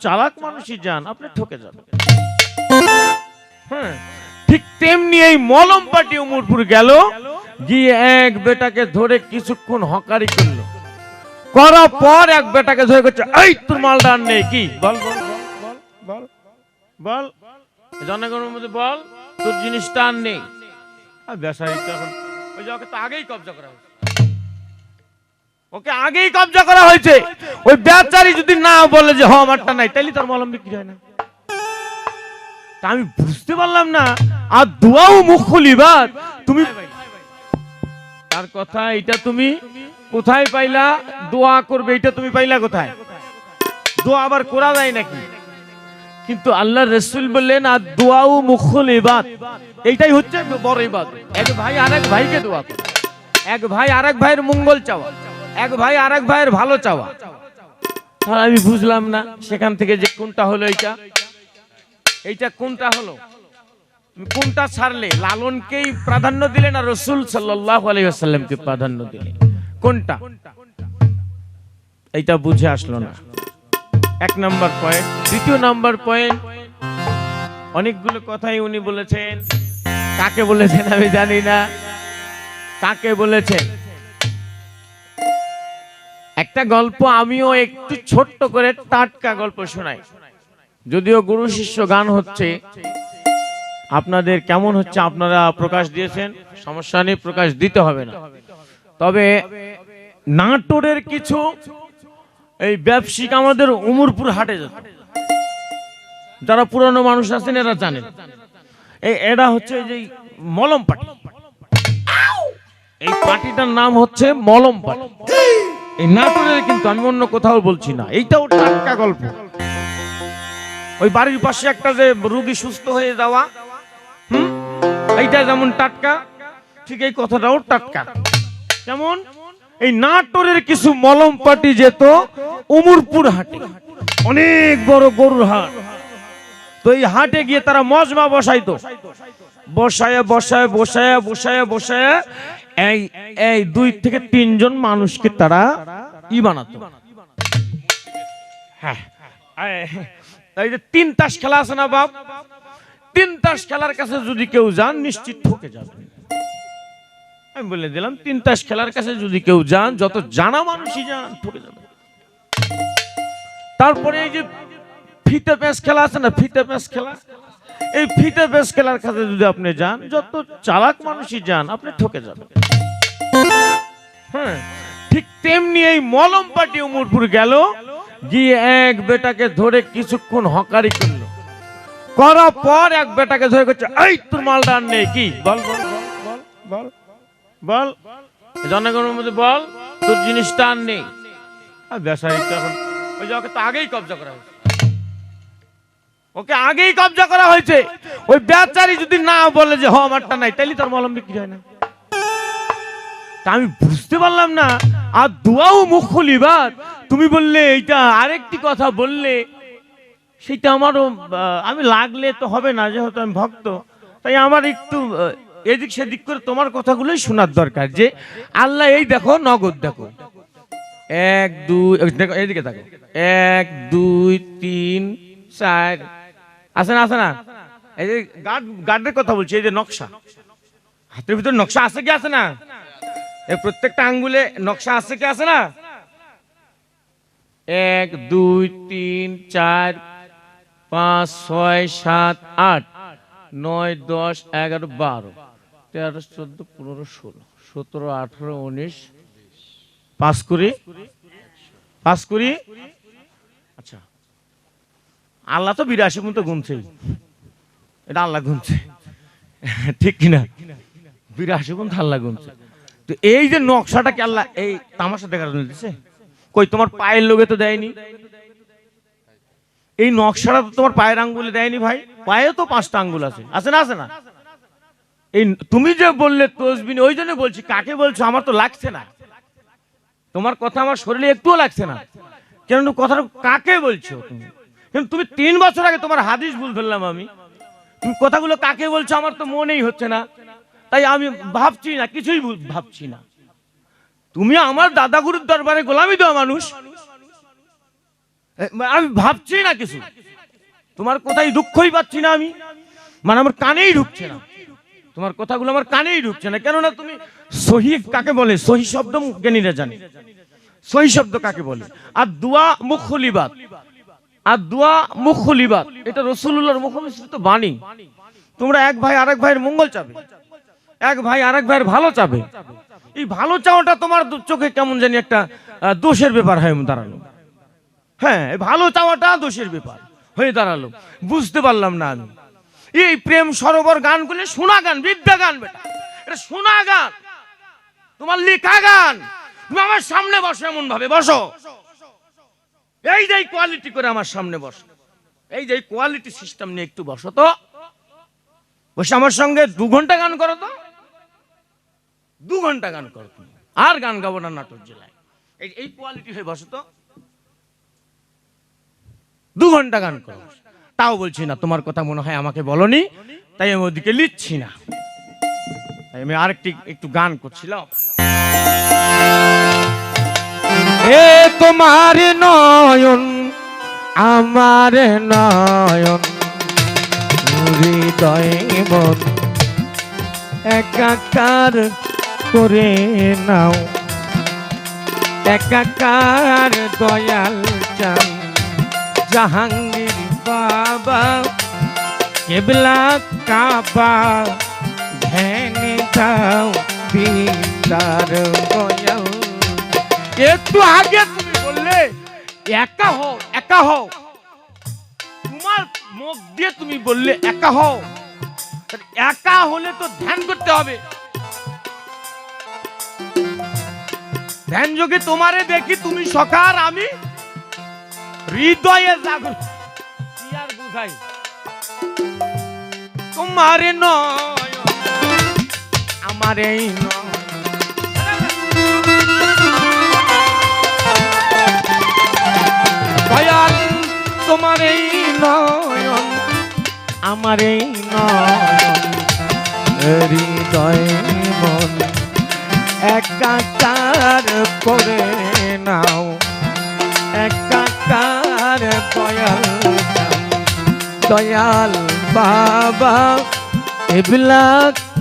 চালাক মানুষই যান আপনি ঠকে যাবেন হ্যাঁ ঠিক তেমনি এই মলম পাটি উমরপুর গেল গিয়ে এক বেটাকে ধরে কিছুক্ষণ হকারি করল। করার পর এক বেটাকে ধরে করছে এই তোর মালটা আর নেই কি? বল বল বল বল জনগণের মধ্যে বল তোর জিনিসটা আর নেই। আর তো এখন ওই যে ওকে তো আগেই কবজা করা হয়েছে। ওকে আগেই কবজা করা হয়েছে। ওই বেচারি যদি না বলে যে, হ, আমারটা নাই, তাইলে তোর মলম বিক্রি হয় না। তা আমি বুঝতে পারলাম না। আর দোয়াও মুখ খুলিবার, তুমি তার কথা, এটা তুমি কোথায় পাইলা? দোয়া করবে, এটা তুমি পাইলা কোথায়? দোয়া আবার করা যায় নাকি? কিন্তু আল্লাহ রসুল বললেন, আর দোয়াও মুখল ইবাদ এইটাই হচ্ছে বড় ইবাদ এক ভাই আরেক ভাইকে দোয়া এক ভাই আরেক ভাইয়ের মঙ্গল চাওয়া। এক ভাই আর এক ভাইয়ের ভালো চাওয়া। আর আমি বুঝলাম না সেখান থেকে যে কোনটা হলো এইটা। এইটা কোনটা হলো? কোনটা ছাড়লে? লালনকেই প্রাধান্য দিলে না রসুল সাল্লাহ প্রাধান্য দিলে? কোনটা? এইটা বুঝে আসলো না। এক নাম্বার পয়েন্ট। দ্বিতীয় নাম্বার পয়েন্ট, অনেকগুলো কথাই উনি বলেছেন। কাকে বলেছেন আমি জানি না। কাকে বলেছেন? একটা গল্প আমিও একটু ছোট্ট করে টাটকা গল্প শোনাই। যদিও গুরু শিষ্য গান হচ্ছে, আপনাদের কেমন হচ্ছে আপনারা প্রকাশ দিয়েছেন, সমস্যা নেই, প্রকাশ দিতে হবে না। তবে নাটোরের কিছু এই ব্যবসায়িক আমাদের উমরপুর হাটে যেত যারা পুরনো মানুষ আছেন, এরা জানেন। এই এরা হচ্ছে যে মলম পাটি। এই পাটিটার নাম হচ্ছে মলম পাটি। এই নাটোরের কিন্তু আমি অন্য কোথাও বলছি না। এইটাও টাটকা গল্প। ওই বাড়ির পাশে একটা যে রুগী সুস্থ হয়ে যাওয়া, হুম? এইটা যেমন টাটকা, ঠিক এই কথাটাও টাটকা। কেমন? এই নাটোরের কিছু মলম পাটি যেত, উমরপুর হাটে। অনেক বড় গরুর হাট। তো এই হাটে গিয়ে তারা মজমা বসাইতো। বসায় বসায় বসায় বসায় বসায় এই এই দুই থেকে তিনজন মানুষকে তারা ই বানাতো। হ্যাঁ। এই- যে তিন তাস খেলা আছে না বাপ? তিন তাস খেলার কাছে যদি কেউ যান, নিশ্চিত ঠকে যাবে। আমি বলে দিলাম, তিন তাস খেলার কাছে যদি কেউ যান, যত জানা মানুষই যান, ঠকে যাবে। তারপরে এই যে ফিতে প্যাঁচ খেলা আছে না, ফিতে প্যাঁচ খেলা? এই ফিতে প্যাঁচ খেলার কাছে যদি আপনি যান, যত চালাক মানুষই যান, আপনি ঠকে যাবেন। হ্যাঁ ঠিক তেমনি এই মলম পাটি উমরপুর গেল, গিয়ে এক বেটাকে ধরে কিছুক্ষণ হকারি করল। করার পর এক বেটাকে ধরে করছে এই, তোর মালটা আর নেই, কি? বল বল বল বল জনগণের মধ্যে বল, তোর জিনিসটা আর নেই। আর বেসারি তো এখন, ওই যে ওকে তো আগেই কবজা করা হয়েছে। ওকে আগেই কবজা করা হয়েছে। ওই বেচারি যদি না বলে যে, হ, আমারটা নাই, তাইলে তার মলম বিক্রি হয় না। তা আমি বুঝতে পারলাম না। আর দোয়াও মুখ খুলিবার, তুমি বললে এইটা আরেকটি কথা বললে, সেটা আমারও আমি লাগলে তো হবে না, যেহেতু আমি ভক্ত। তাই আমার একটু এদিক সেদিক করে তোমার কথাগুলোই শোনার দরকার যে, আল্লাহ এই দেখো, নগদ দেখো। এক, দুই এইদিকে দেখো এক, দুই, তিন, চার আছে না আছে না? এই যে গার্ড, গার্ডের কথা বলছি, এই যে নকশা। হাতের ভিতরে নকশা আছে কি, আছে না? এই প্রত্যেকটা আঙ্গুলে নকশা আছে কি, আছে না? এক, দুই, তিন, চার, পাঁচ, ছয়, সাত, আট, নয়, দশ, এগারো, বারো, তেরো, চোদ্দ, পনেরো, ষোলো, সতেরো, আঠারো, উনিশ। পাঁচ কুড়ি পাঁচ কুড়ি আল্লাহ তো বিরাশি মতো গুনছেই। এটা আল্লাহ গুনছে। ঠিক কিনা? বিরাশি গুণ আল্লাহ গুনছে। তো এই যে নকশাটাকে আল্লাহ এই তামাশা দেখার জন্য দিছে? কই, তোমার পায়ের লোকে তো দেয়নি? এই নকশাটা তো তোমার পায়ের আঙ্গুলে দেয়নি ভাই। পায়ে তো পাঁচটা আঙ্গুল আছে। আছে না আছে না? এই তুমি যে বললে তসবিনি, ওই জন্য বলছি, কাকে বলছো? আমার তো লাগছে না। তোমার কথা আমার শরীরে একটুও লাগছে না। কেন কথাটা কাকে বলছো তুমি? কিন্তু তুমি তিন বছর আগে তোমার হাদিস ভুল ফেললাম আমি। তুমি কথাগুলো কাকে বলছো আমার তো মনেই হচ্ছে না। তাই আমি ভাবছি না, কিছুই ভাবছি না। তুমি আমার দাদা গুরুর দরবারে গোলামি দেওয়া মানুষ। আমি ভাবছি না কিছু। তোমার কোথায় দুঃখই পাচ্ছি না আমি। মানে আমার কানেই ঢুকছে না। তোমার কথাগুলো আমার কানেই ঢুকছে না। কেননা তুমি সহি কাকে বলে? সহি শব্দ জ্ঞানীরা জানে। সহি শব্দ কাকে বলে? আর দুয়া মুখলিবাত। আর দোয়া মুখলিবাত। এটা রসুল্লাহর মুখমিশ্রিত বাণী। তোমরা এক ভাই আরেক ভাইয়ের মঙ্গল চাবে। এক ভাই আরেক ভাইয়ের ভালো চাবে। এই ভালো চাওয়াটা তোমার চোখে কেমন জানি একটা দোষের ব্যাপার হয়ে দাঁড়াল। হ্যাঁ ভালো চাওয়াটা দোষের ব্যাপার হয়ে দাঁড়াল। বুঝতে পারলাম না আমি। এই প্রেম সরোবর গানগুলো শোনা গান, বিদ্যা গান বেটা। এটা শোনা গান। তোমার লেখা গান। তুমি আমার সামনে বসো এমন ভাবে বসো। এই যে কোয়ালিটি করে আমার সামনে বসো। এই যে কোয়ালিটি সিস্টেম নিয়ে একটু বসো তো। বসে আমার সঙ্গে দু ঘণ্টা গান করো তো। দু ঘণ্টা গান করো তুমি। আর গান গাবো না নাটক জেলায়। এই এই কোয়ালিটি হয়ে বসো তো। দু ঘণ্টা গান করো। তাও বলছি না, তোমার কথা মনে হয় আমাকে বলনি, তাই আমি ওদিকে লিখছি না। তাই আমি আরেকটি একটু গান করছিলাম। এ তোমার নয়ন, আমার নয়ন। হৃদয় মন একাকার করে নাও। একাকার দয়াল চান জাহাঙ্গীর বাবা। কেবলা কাবা ধ্যানে দাও দিদার দয়াল। একটু আগে তুমি বললে, একা হও একা হও। তোমার মুখ দিয়ে তুমি বললে, একা হও। একা হলে তো ধ্যান করতে হবে। ধ্যান যোগে তোমারে দেখি তুমি সকার, আমি হৃদয়ে জাগর তোমারে নয় আমারে নয় দয়াল তোমার এই নয়ন, আমার এই নয়ন। একাকার করে নাও একাকার দয়াল দয়াল বাবা, এবলা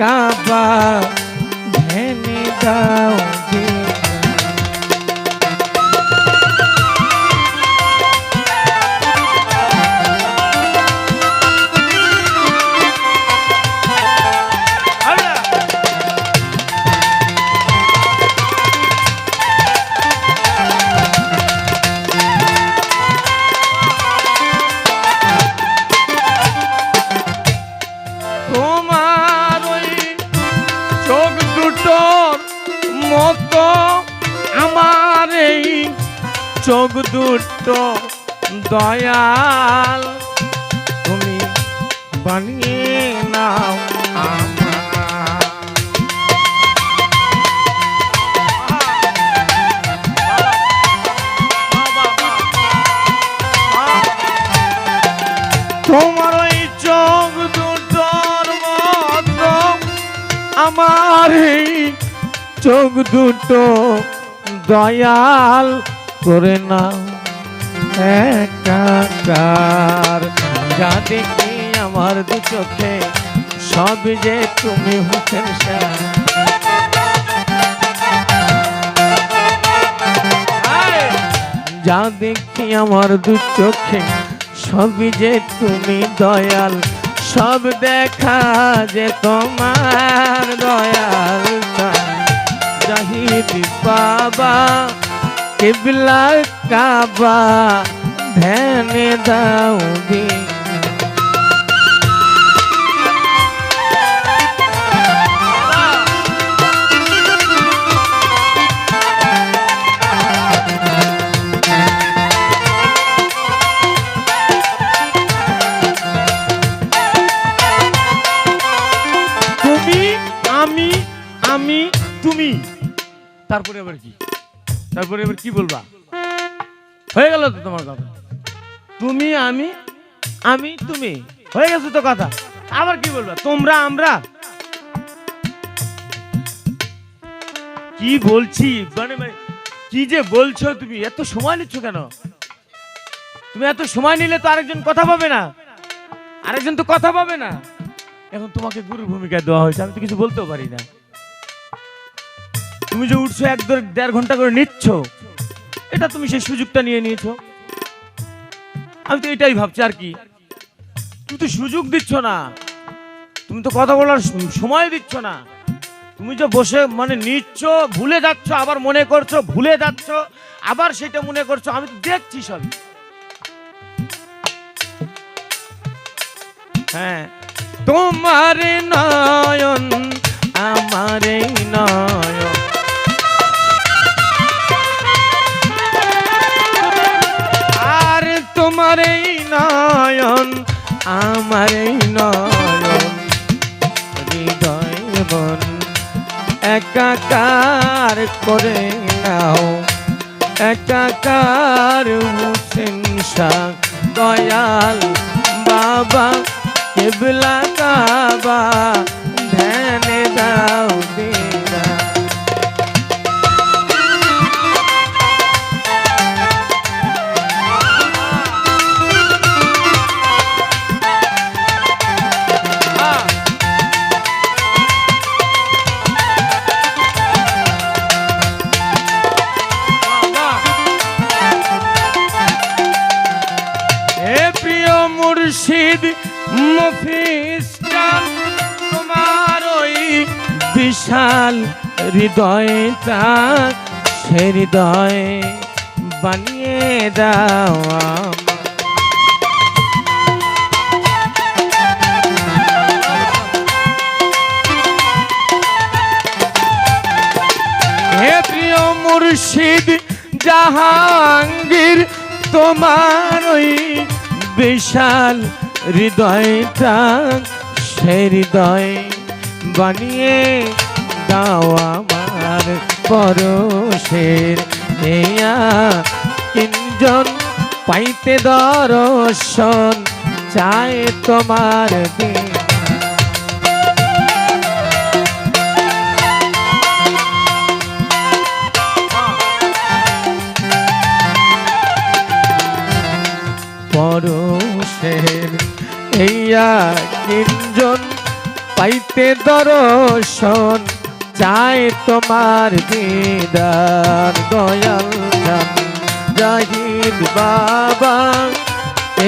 কাবা ধ্যানে দাও। চোখ দুটো দয়াল। তুমি বানিয়ে নাও তোমার ওই চোখ দুটোর মতো আমার চোখ দুটো দয়াল। করে নাও। একাকার যা দেখি আমার দু চোখে, সব যে তুমি হুসেন যা দেখি আমার দু চোখে সবই যে তুমি দয়াল। সব দেখা যে তোমার দয়াল জাহিদ বাবা কিবলা কাবা ধ্যানে দাও হয়ে গেল তো তোমার কথা। তুমি, আমি আমি, তুমি। হয়ে গেছে তো কথা। আবার কি বলবা? তোমরা, আমরা? কি বলছি? মানে মানে কি যে বলছো তুমি? এত সময় নিচ্ছ কেন? তুমি এত সময় নিলে তো আরেকজন কথা পাবে না। আরেকজন তো কথা পাবে না। এখন তোমাকে গুরুর ভূমিকা দেওয়া হয়েছে, আমি তো কিছু বলতেও পারি না। তুমি যে উঠছো এক দেড়- দেড় ঘণ্টা করে নিচ্ছ এটা তুমি সেই সুযোগটা নিয়ে নিয়েছো। আমি তো এটাই ভাবছি, আর কি? তুমি তো সুযোগ দিচ্ছ না। তুমি তো কথা বলার সময় দিচ্ছ না। তুমি যে বসে মানে নিচ্ছ, ভুলে যাচ্ছ, আবার মনে করছ, ভুলে যাচ্ছ, আবার সেটা মনে করছ, আমি তো দেখছি সব হ্যাঁ তোমার নয়ন আমার এই আমার এই নয়ন একাকার করে নাও একাকার দয়াল বাবা কেবলা বাবা ধ্যানে দাও। বিশাল হৃদয়টা সে হৃদয় বানিয়ে দাও মুর্শিদ, জাহাঙ্গীর, তোমার ওই বিশাল হৃদয়টা সে হৃদয় বানিয়ে দাও আমার পরশের হেয়া কিঞ্জন পাইতে দর্শন চায় তোমার পরশের এইয়া কিঞ্জন পাইতে দর্শন চায় তোমার দিদার দয়াল জান জাহিদ বাবা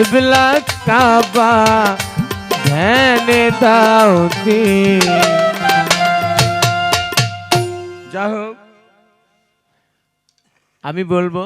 এবলা কাবা, ধ্যান দাও যা হোক, আমি বলব